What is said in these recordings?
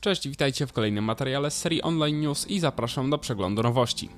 Cześć, witajcie w kolejnym materiale z serii Online News i zapraszam do przeglądu nowości.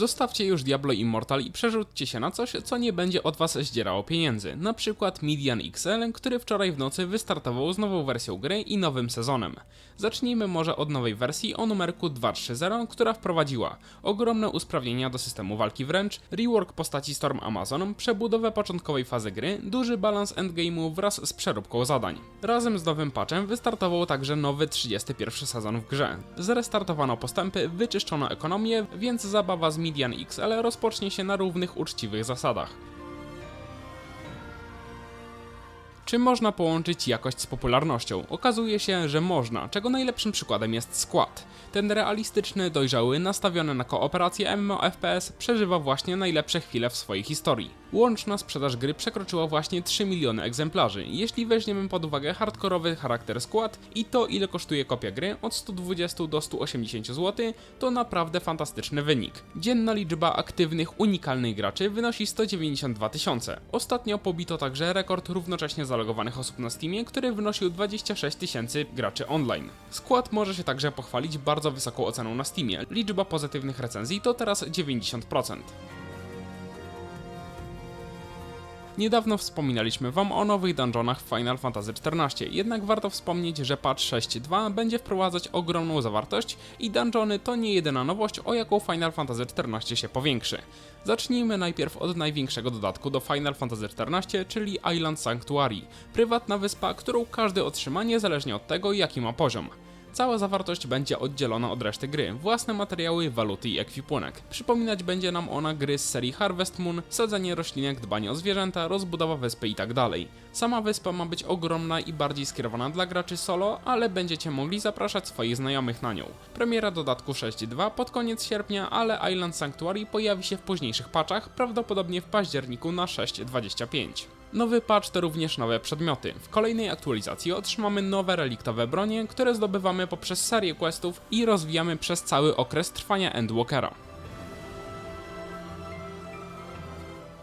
Zostawcie już Diablo Immortal i przerzućcie się na coś, co nie będzie od was zdzierało pieniędzy. Na przykład Midian XL, który wczoraj w nocy wystartował z nową wersją gry i nowym sezonem. Zacznijmy może od nowej wersji o numerku 230, która wprowadziła ogromne usprawnienia do systemu walki wręcz, rework postaci Storm Amazon, przebudowę początkowej fazy gry, duży balans endgame'u wraz z przeróbką zadań. Razem z nowym patchem wystartował także nowy 31 sezon w grze. Zrestartowano postępy, wyczyszczono ekonomię, więc zabawa z Midian XL rozpocznie się na równych, uczciwych zasadach. Czy można połączyć jakość z popularnością? Okazuje się, że można, czego najlepszym przykładem jest skład. Ten realistyczny, dojrzały, nastawiony na kooperację MMO FPS przeżywa właśnie najlepsze chwile w swojej historii. Łączna sprzedaż gry przekroczyła właśnie 3 miliony egzemplarzy. Jeśli weźmiemy pod uwagę hardkorowy charakter skład i to ile kosztuje kopia gry od 120 do 180 zł, to naprawdę fantastyczny wynik. Dzienna liczba aktywnych, unikalnych graczy wynosi 192 tysiące. Ostatnio pobito także rekord równocześnie zalogowanych osób na Steamie, który wynosił 26 tysięcy graczy online. Skład może się także pochwalić bardzo wysoką oceną na Steamie. Liczba pozytywnych recenzji to teraz 90%. Niedawno wspominaliśmy Wam o nowych dungeonach w Final Fantasy XIV, jednak warto wspomnieć, że patch 6.2 będzie wprowadzać ogromną zawartość i dungeony to nie jedyna nowość, o jaką Final Fantasy XIV się powiększy. Zacznijmy najpierw od największego dodatku do Final Fantasy XIV, czyli Island Sanctuary, prywatna wyspa, którą każdy otrzyma niezależnie od tego, jaki ma poziom. Cała zawartość będzie oddzielona od reszty gry, własne materiały, waluty i ekwipunek. Przypominać będzie nam ona gry z serii Harvest Moon, sadzenie roślinek, dbanie o zwierzęta, rozbudowa wyspy itd. Sama wyspa ma być ogromna i bardziej skierowana dla graczy solo, ale będziecie mogli zapraszać swoich znajomych na nią. Premiera dodatku 6.2 pod koniec sierpnia, ale Island Sanctuary pojawi się w późniejszych patchach, prawdopodobnie w październiku na 6.25. Nowy patch to również nowe przedmioty. W kolejnej aktualizacji otrzymamy nowe reliktowe bronie, które zdobywamy poprzez serię questów i rozwijamy przez cały okres trwania Endwalkera.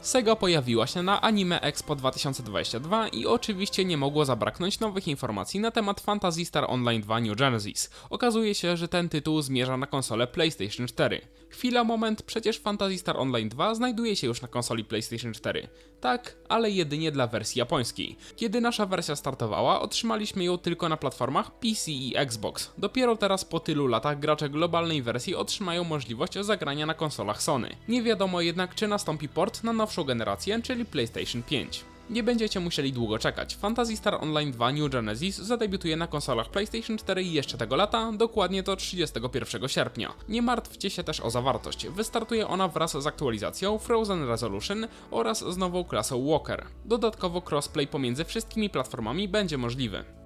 Sega pojawiła się na Anime Expo 2022 i oczywiście nie mogło zabraknąć nowych informacji na temat Phantasy Star Online 2 New Genesis. Okazuje się, że ten tytuł zmierza na konsolę PlayStation 4. Chwila, moment, przecież Phantasy Star Online 2 znajduje się już na konsoli PlayStation 4. Tak, ale jedynie dla wersji japońskiej. Kiedy nasza wersja startowała, otrzymaliśmy ją tylko na platformach PC i Xbox. Dopiero teraz po tylu latach gracze globalnej wersji otrzymają możliwość zagrania na konsolach Sony. Nie wiadomo jednak, czy nastąpi port na nowszą generację, czyli PlayStation 5. Nie będziecie musieli długo czekać. Phantasy Star Online 2 New Genesis zadebiutuje na konsolach PlayStation 4 jeszcze tego lata, dokładnie to 31 sierpnia. Nie martwcie się też o zawartość. Wystartuje ona wraz z aktualizacją Frozen Resolution oraz z nową klasą Walker. Dodatkowo crossplay pomiędzy wszystkimi platformami będzie możliwy.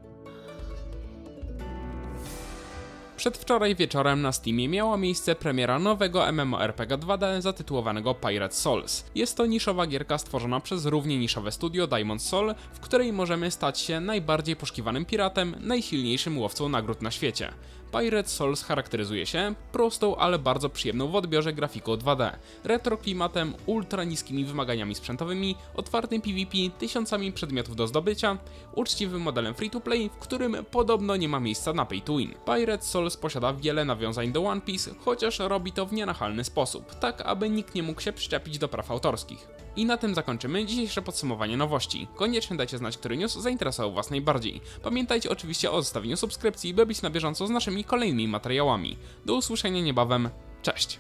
Przedwczoraj wieczorem na Steamie miała miejsce premiera nowego MMORPG 2D zatytułowanego Pirate Souls. Jest to niszowa gierka stworzona przez równie niszowe studio Diamond Soul, w której możemy stać się najbardziej poszukiwanym piratem, najsilniejszym łowcą nagród na świecie. Pirate Souls charakteryzuje się prostą, ale bardzo przyjemną w odbiorze grafiką 2D, retro klimatem, ultra niskimi wymaganiami sprzętowymi, otwartym PvP, tysiącami przedmiotów do zdobycia, uczciwym modelem free-to-play, w którym podobno nie ma miejsca na pay to win. Pirate Souls posiada wiele nawiązań do One Piece, chociaż robi to w nienachalny sposób, tak aby nikt nie mógł się przyczepić do praw autorskich. I na tym zakończymy dzisiejsze podsumowanie nowości. Koniecznie dajcie znać, który news zainteresował Was najbardziej. Pamiętajcie oczywiście o zostawieniu subskrypcji, by być na bieżąco z naszymi kolejnymi materiałami. Do usłyszenia niebawem, cześć!